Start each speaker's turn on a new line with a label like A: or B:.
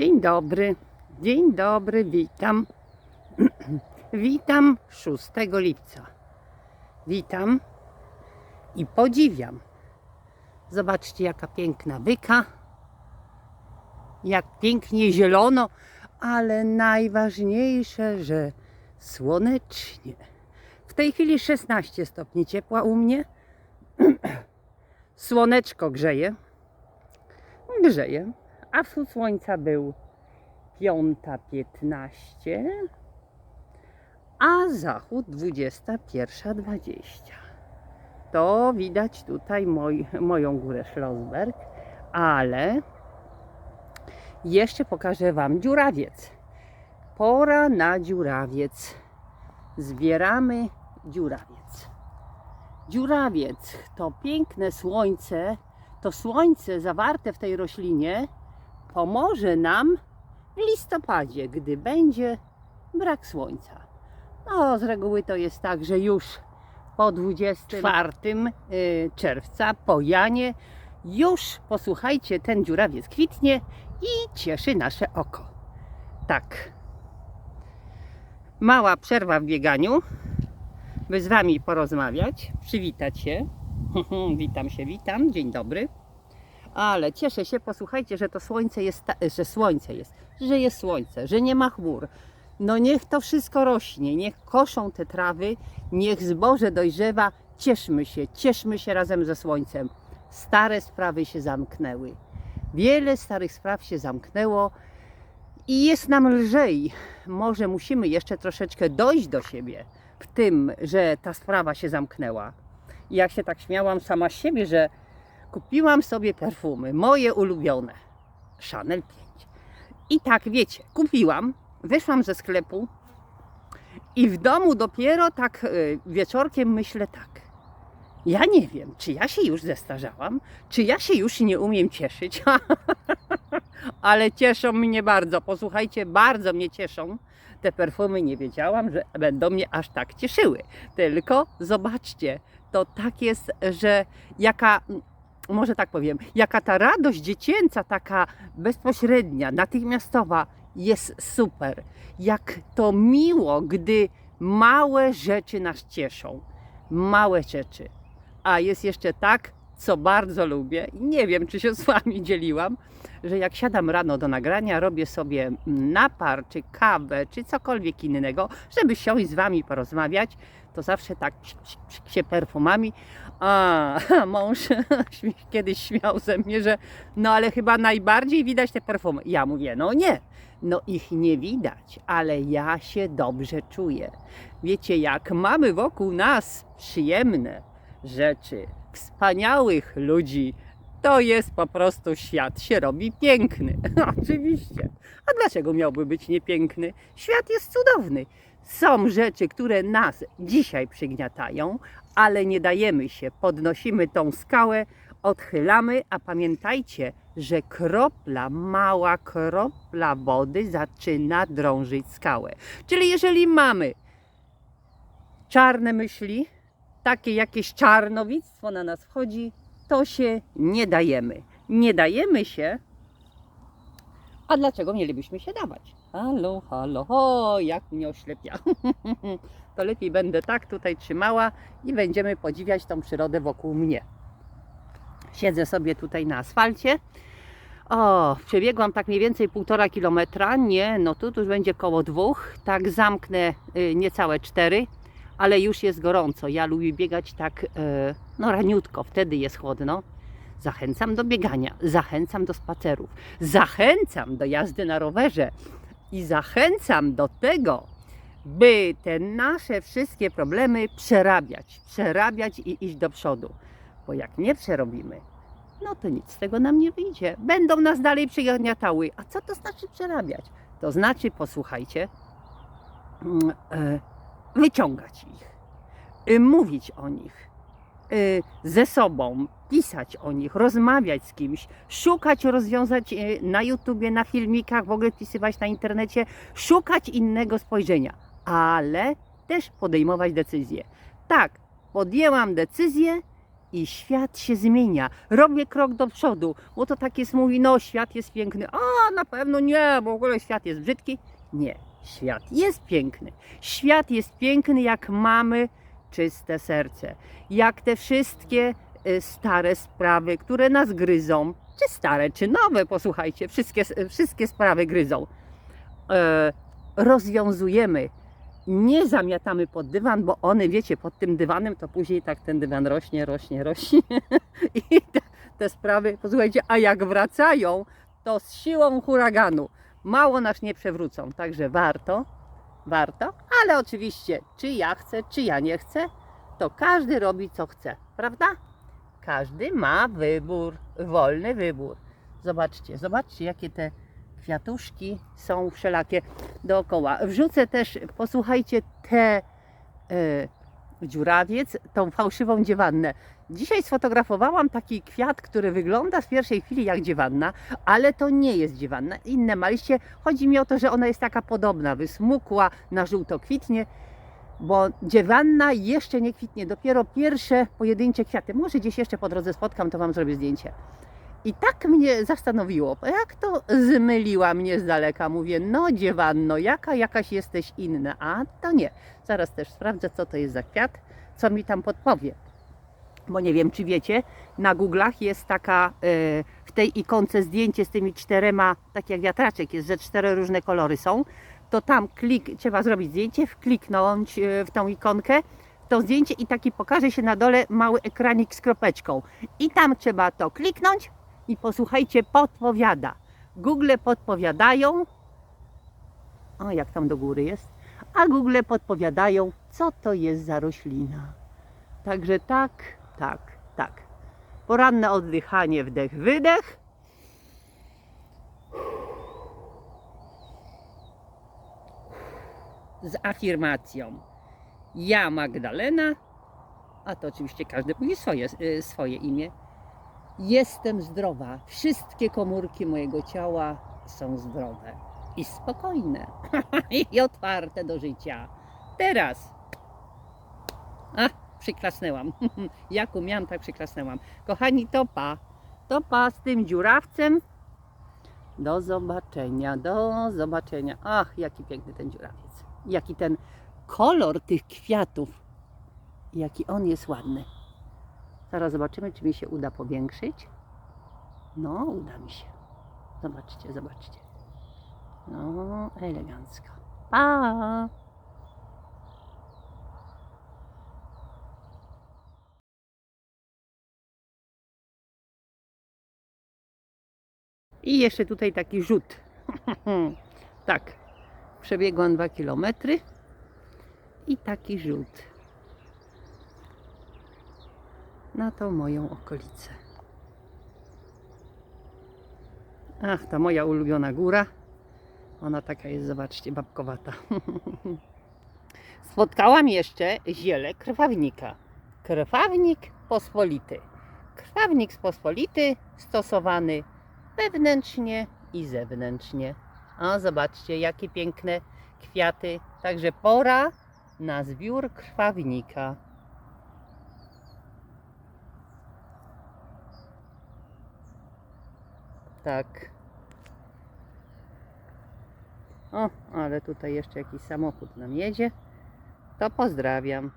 A: Dzień dobry, dzień dobry, witam. witam 6 lipca. Witam i podziwiam. Zobaczcie, jaka piękna wyka. Jak pięknie zielono, ale najważniejsze, że słonecznie. W tej chwili 16 stopni ciepła u mnie. Słoneczko grzeje. Grzeje. A wschód słońca był 5.15, a zachód 21.20. To widać tutaj moj, moją górę Schlossberg, ale jeszcze pokażę Wam dziurawiec. Pora na dziurawiec. Zbieramy dziurawiec. Dziurawiec to piękne słońce, to słońce zawarte w tej roślinie pomoże nam w listopadzie, gdy będzie brak słońca. No, z reguły to jest tak, że już po 24 y, czerwca, po Janie, już posłuchajcie, ten dziurawiec kwitnie i cieszy nasze oko. Tak. Mała przerwa w bieganiu, by z Wami porozmawiać, przywitać się. witam się, witam, dzień dobry. Ale cieszę się, posłuchajcie, że to słońce jest, że słońce jest, że jest słońce, że nie ma chmur. No niech to wszystko rośnie, niech koszą te trawy, niech zboże dojrzewa. Cieszmy się, cieszmy się razem ze słońcem. Stare sprawy się zamknęły. Wiele starych spraw się zamknęło i jest nam lżej. Może musimy jeszcze troszeczkę dojść do siebie w tym, że ta sprawa się zamknęła. I jak się tak śmiałam sama z siebie, że kupiłam sobie perfumy, moje ulubione, Chanel 5. I tak, wiecie, kupiłam, wyszłam ze sklepu i w domu dopiero tak y, wieczorkiem myślę tak. Ja nie wiem, czy ja się już zestarzałam, czy ja się już nie umiem cieszyć, ale cieszą mnie bardzo. Posłuchajcie, bardzo mnie cieszą te perfumy. Nie wiedziałam, że będą mnie aż tak cieszyły. Tylko zobaczcie, to tak jest, że jaka może tak powiem, jaka ta radość dziecięca, taka bezpośrednia, natychmiastowa jest super. Jak to miło, gdy małe rzeczy nas cieszą. Małe rzeczy. A jest jeszcze tak, co bardzo lubię, nie wiem, czy się z Wami dzieliłam, że jak siadam rano do nagrania, robię sobie napar, czy kawę, czy cokolwiek innego, żeby siąść z Wami porozmawiać, to zawsze tak się perfumami. A, mąż kiedyś śmiał ze mnie, że no ale chyba najbardziej widać te perfumy. Ja mówię, no nie, no ich nie widać, ale ja się dobrze czuję. Wiecie, jak mamy wokół nas przyjemne rzeczy, wspaniałych ludzi, to jest po prostu świat się robi piękny. Oczywiście. A dlaczego miałby być niepiękny? Świat jest cudowny. Są rzeczy, które nas dzisiaj przygniatają, ale nie dajemy się. Podnosimy tą skałę, odchylamy, a pamiętajcie, że kropla, mała kropla wody zaczyna drążyć skałę. Czyli jeżeli mamy czarne myśli, takie jakieś czarnowictwo na nas wchodzi, to się nie dajemy. Nie dajemy się. A dlaczego mielibyśmy się dawać? Halo, halo, o, jak mnie oślepia. To lepiej będę tak tutaj trzymała i będziemy podziwiać tą przyrodę wokół mnie. Siedzę sobie tutaj na asfalcie. O, przebiegłam tak mniej więcej półtora kilometra. Nie, no tu już będzie koło dwóch. Tak zamknę y, niecałe cztery, ale już jest gorąco. Ja lubię biegać tak, y, no raniutko, wtedy jest chłodno. Zachęcam do biegania, zachęcam do spacerów, zachęcam do jazdy na rowerze i zachęcam do tego, by te nasze wszystkie problemy przerabiać, przerabiać i iść do przodu. Bo jak nie przerobimy, no to nic z tego nam nie wyjdzie. Będą nas dalej przygniatały. A co to znaczy przerabiać? To znaczy, posłuchajcie, mm, e, wyciągać ich, y, mówić o nich, y, ze sobą, pisać o nich, rozmawiać z kimś, szukać rozwiązać y, na YouTubie, na filmikach, w ogóle wpisywać na internecie, szukać innego spojrzenia, ale też podejmować decyzje. Tak, podjęłam decyzję i świat się zmienia. Robię krok do przodu, bo to tak jest, mówi, no świat jest piękny. A na pewno nie, bo w ogóle świat jest brzydki. Nie, świat jest piękny. Świat jest piękny, jak mamy czyste serce. Jak te wszystkie y, stare sprawy, które nas gryzą, czy stare, czy nowe, posłuchajcie, wszystkie, wszystkie sprawy gryzą. E, rozwiązujemy nie zamiatamy pod dywan, bo one, wiecie, pod tym dywanem to później tak ten dywan rośnie, rośnie, rośnie i te, te sprawy, posłuchajcie, a jak wracają, to z siłą huraganu mało nas nie przewrócą, także warto, warto, ale oczywiście, czy ja chcę, czy ja nie chcę, to każdy robi co chce, prawda? Każdy ma wybór, wolny wybór. Zobaczcie, zobaczcie, jakie te kwiatuszki są wszelakie dookoła. Wrzucę też, posłuchajcie, te e, dziurawiec, tą fałszywą dziewannę. Dzisiaj sfotografowałam taki kwiat, który wygląda w pierwszej chwili jak dziewanna, ale to nie jest dziewanna. Inne maliście. Chodzi mi o to, że ona jest taka podobna, wysmukła, na żółto kwitnie, bo dziewanna jeszcze nie kwitnie. Dopiero pierwsze pojedyncze kwiaty. Może gdzieś jeszcze po drodze spotkam, to Wam zrobię zdjęcie. I tak mnie zastanowiło, jak to zmyliła mnie z daleka. Mówię, no dziewanno, jaka jakaś jesteś inna. A to nie. Zaraz też sprawdzę, co to jest za kwiat, co mi tam podpowie. Bo nie wiem, czy wiecie, na Google'ach jest taka e, w tej ikonce zdjęcie z tymi czterema, tak jak wiatraczek jest, że cztery różne kolory są. To tam klik, trzeba zrobić zdjęcie, wkliknąć e, w tą ikonkę, to zdjęcie i taki pokaże się na dole mały ekranik z kropeczką. I tam trzeba to kliknąć, i posłuchajcie, podpowiada. Google podpowiadają, o jak tam do góry jest, a Google podpowiadają, co to jest za roślina. Także tak, tak, tak. Poranne oddychanie, wdech, wydech. Z afirmacją. Ja Magdalena, a to oczywiście każdy mówi swoje, y, swoje imię. Jestem zdrowa. Wszystkie komórki mojego ciała są zdrowe i spokojne i otwarte do życia. Teraz. A, przyklasnęłam. Jak umiałam, tak przyklasnęłam. Kochani, topa. Topa z tym dziurawcem. Do zobaczenia, do zobaczenia. Ach, jaki piękny ten dziurawiec. Jaki ten kolor tych kwiatów. Jaki on jest ładny. Zaraz zobaczymy, czy mi się uda powiększyć. No, uda mi się. Zobaczcie, zobaczcie. No, elegancko. Pa! I jeszcze tutaj taki rzut. tak, przebiegłam 2 km i taki rzut na tą moją okolicę. Ach, ta moja ulubiona góra. Ona taka jest, zobaczcie, babkowata. Spotkałam jeszcze ziele krwawnika. Krwawnik pospolity. Krwawnik pospolity stosowany wewnętrznie i zewnętrznie. A zobaczcie, jakie piękne kwiaty. Także pora na zbiór krwawnika. Tak. O, ale tutaj jeszcze jakiś samochód nam jedzie. To pozdrawiam.